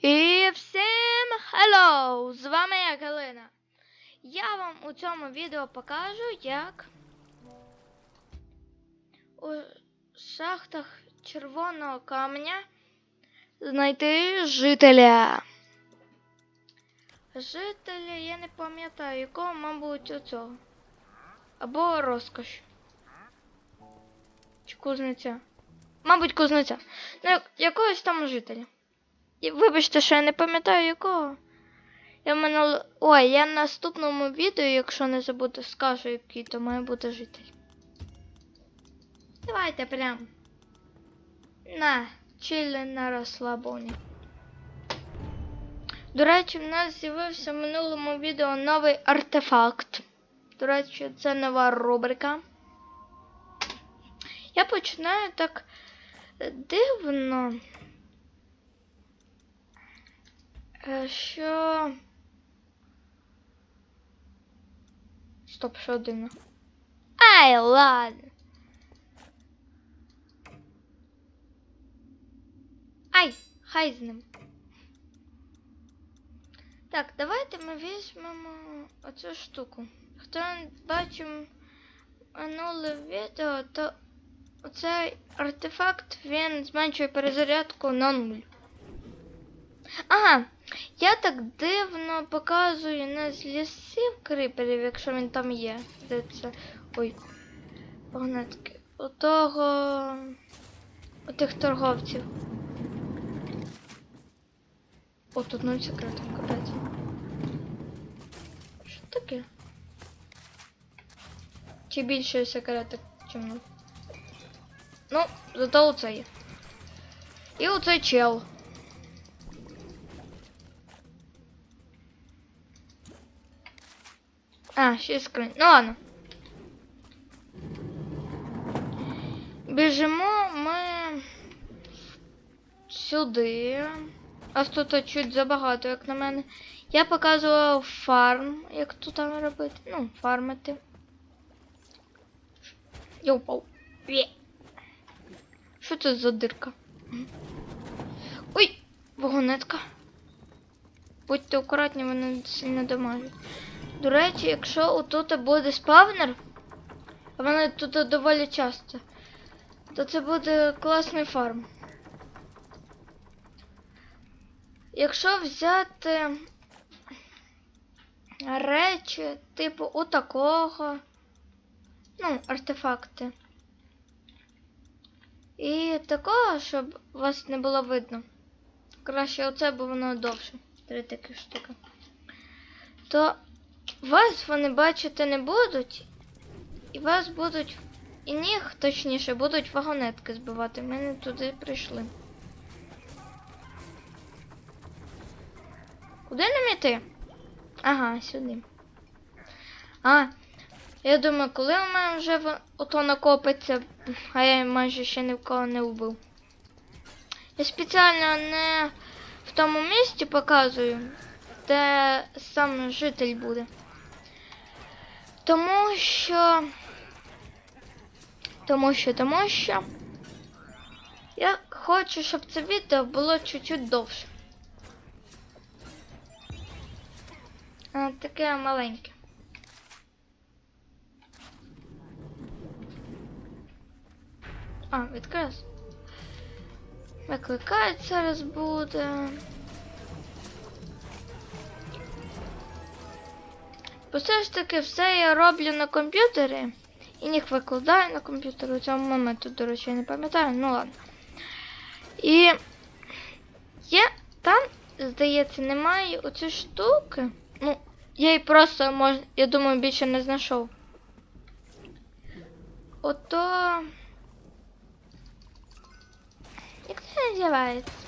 І всім hello! З вами я Галина. Я вам у цьому відео покажу, як у шахтах червоного каменя знайти жителя. Жителя я не пам'ятаю, якого, мабуть, оцього. Або розкош. Чи кузниця. Мабуть, кузниця. Ну, якогось там жителя. Вибачте, що я не пам'ятаю якого. Я минул... Ой, я в наступному відео, якщо не забуду, скажу, який то має бути житель. Давайте прям. На, чили на розслабоні. До речі, в нас з'явився в минулому відео новий артефакт. До речі, це нова рубрика. Я починаю так е, дивно. Що. Стоп, що дивно. Ай, ладно. Ай, хай з ним. Так, давайте ми візьмемо оцю штуку. Хто бачив минуле відео, то оцей артефакт він зменшує перезарядку на нуль. Ага, я так дивно показую з лісів криперів, якщо він там є. Де це? Ой, погнатки. У того. У тих торговців. О, тут нуль секретів, капець. Що таке? Чи більше секретів, чим нуль? Ну, зато оце є. І оцей чел. А, ще скринь. Ну ладно. Біжимо ми сюди. Аж тут чуть забагато, як на мене. Я показував фарм, як тут там робити. Ну, фармити. Я упав. Що це за дирка? Ой, вагонетка. Будьте акуратні, вони сильно дамажать. До речі, якщо отут буде спавнер, а вони тут доволі часто, то це буде класний фарм. Якщо взяти речі, типу отакого, ну, артефакти. І такого, щоб вас не було видно. Краще оце, бо воно довше. Три такі штуки. То вас вони бачити не будуть, і вас будуть. І ніг, точніше, будуть вагонетки збивати. Ми не туди прийшли. Куди нам іти? Ага, сюди. А, я думаю, коли у мене вже ото накопиться, а я майже ще ні в кого не вбив. Я спеціально не в тому місці показую, де сам житель буде. Тому що. Тому що, тому що. Я хочу, щоб це відео було чуть-чуть довше. А, таке маленьке. А, відкрилось. Викликають зараз буде. Бо все ж таки все я роблю на комп'ютері. І їх викладаю на комп'ютері. У цьому моменту, до речі, я не пам'ятаю, ну ладно. І є там, здається, немає оці штуки. Ну, я її просто мож... я думаю, більше не знайшов. Ото. Як це називається?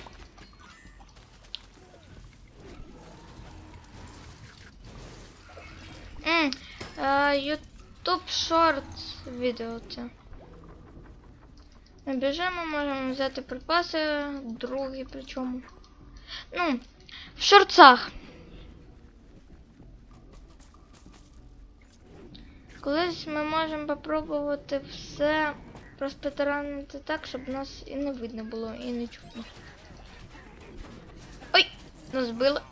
М, е, YouTube Shorts відео це. Ми біжимо, можемо взяти припаси, другі причому. Ну, в шорцах. Колись ми можемо попробувати все проспетаранити так, щоб нас і не видно було, і не чутно. Ой! Ну, збила.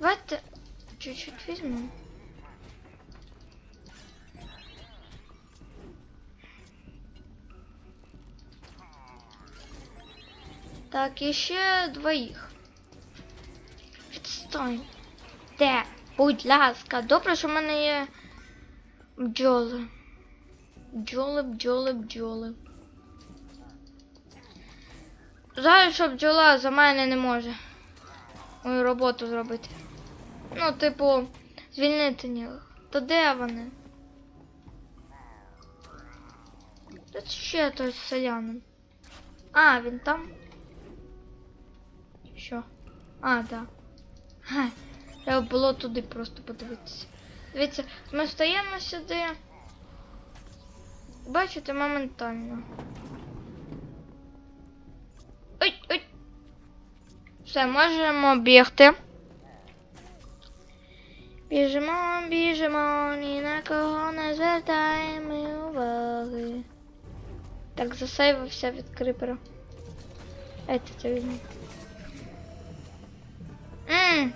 Давайте чуть-чуть візьмемо. Так, і ще двоїх. Відстань. Де? Будь ласка, добре, що в мене є бджоли. Бджоли, бджоли, бджоли. Жаль, що бджола за мене не може мою роботу зробити. Ну, типу, звільнити їх. То де вони? Тут ще той селянин. А, він там. Що? А, да. Ха, треба було туди просто подивитися. Дивіться, ми стаємо сюди. Бачите, моментально. Ой, ой. Все, можемо бігти. Біжимо, біжимо, ні на кого не звертаємо уваги. Так, засейвився від крипера. Ете це візьму. Ммм,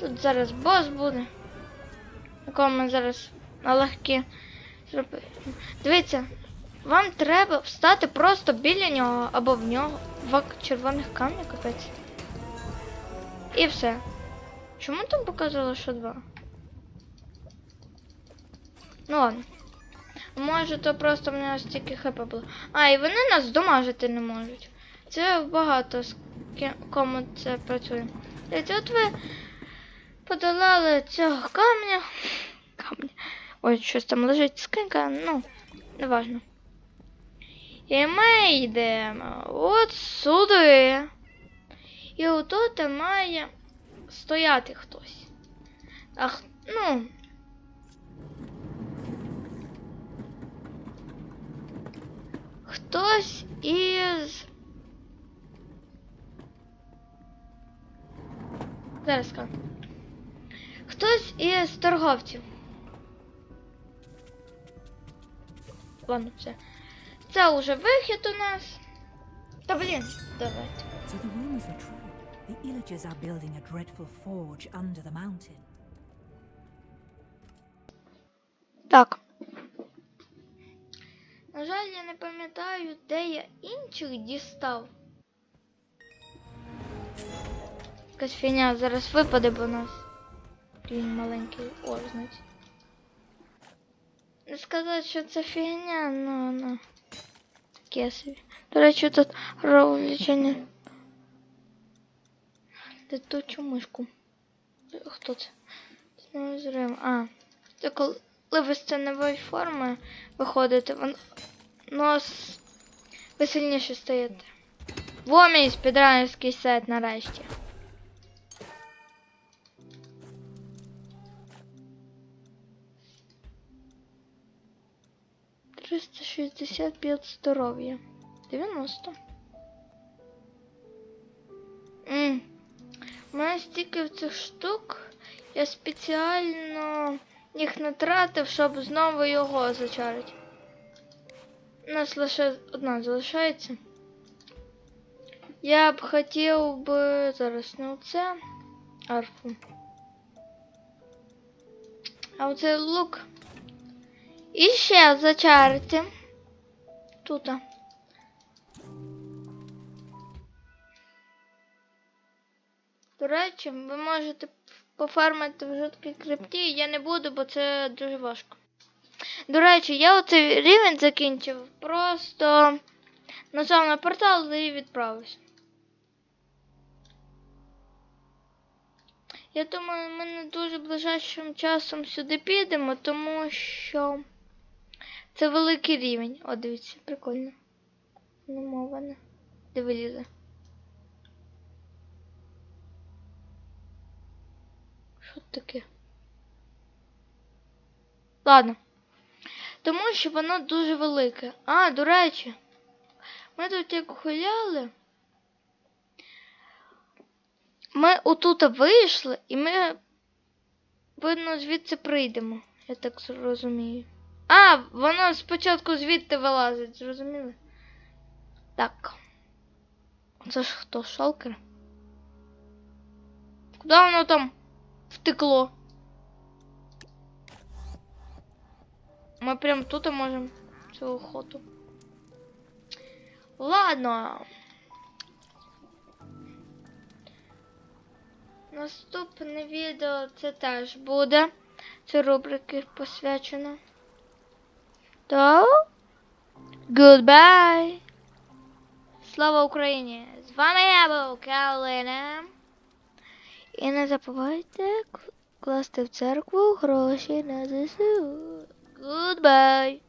тут зараз бос буде. Якого ми зараз на легкі зробимо. Дивіться, вам треба встати просто біля нього або в нього. Два червоних камня капець. І все. Чому там показало, що два? Ну ладно. Може, то просто в нього стільки хп було. А, і вони нас домажити не можуть. Це багато з кому це працює. Дивіться, от ви подолали цього камня. Камня. Ой, щось там лежить скинка, ну, неважно. І ми йдемо от сюди. І отут має стояти хтось. Ах, ну. Хтось із. Зараз скажу. Хтось із торговців. Ладно, все. Це уже вихід у нас. Та блін, давайте. The rumors are Illagers are building a dreadful forge under the mountain. Так. На жаль, я не пам'ятаю, де я інших дістав. Якась фігня зараз випаде, бо у нас він маленький ожниць. Не сказати, що це фігня, ну ну. Таке собі. До речі, тут розвлечення. Летучу мишку. Хто це? Зрим. А. Це коли ви з тіньової форми виходите, вон нос ви сильніше стаєте. Во мій спідранерський сет нарешті. Триста шістдесят п'ять здоров'я. Дев'яносто. У стільки цих штук. Я спеціально їх не тратив, щоб знову його зачарити. У нас лише одна залишається. Я б хотів би зараз не оце арфу. А оцей лук. І ще зачарити. Тут. Речі, ви можете пофармити в жорсткій крипті, я не буду, бо це дуже важко. До речі, я оцей рівень закінчив, просто на портал і відправився. Я думаю, ми не дуже ближайшим часом сюди підемо, тому що це великий рівень. О, дивіться, прикольно. Намоване. Де вилізе. Що таке? Ладно. Тому що воно дуже велике. А, до речі, ми тут як гуляли. Ми отут вийшли і ми, видно, звідси прийдемо, я так зрозумію. А, воно спочатку звідти вилазить, зрозуміли? Так. Це ж хто шалкер? Куди воно там втекло? Ми прям тут і можемо цю охоту. Ладно. Наступне відео це теж буде. Це рубрики посвячено. То goodbye. Слава Україні! З вами я був Калина. І не забувайте класти в церкву гроші на ЗСУ. Goodbye.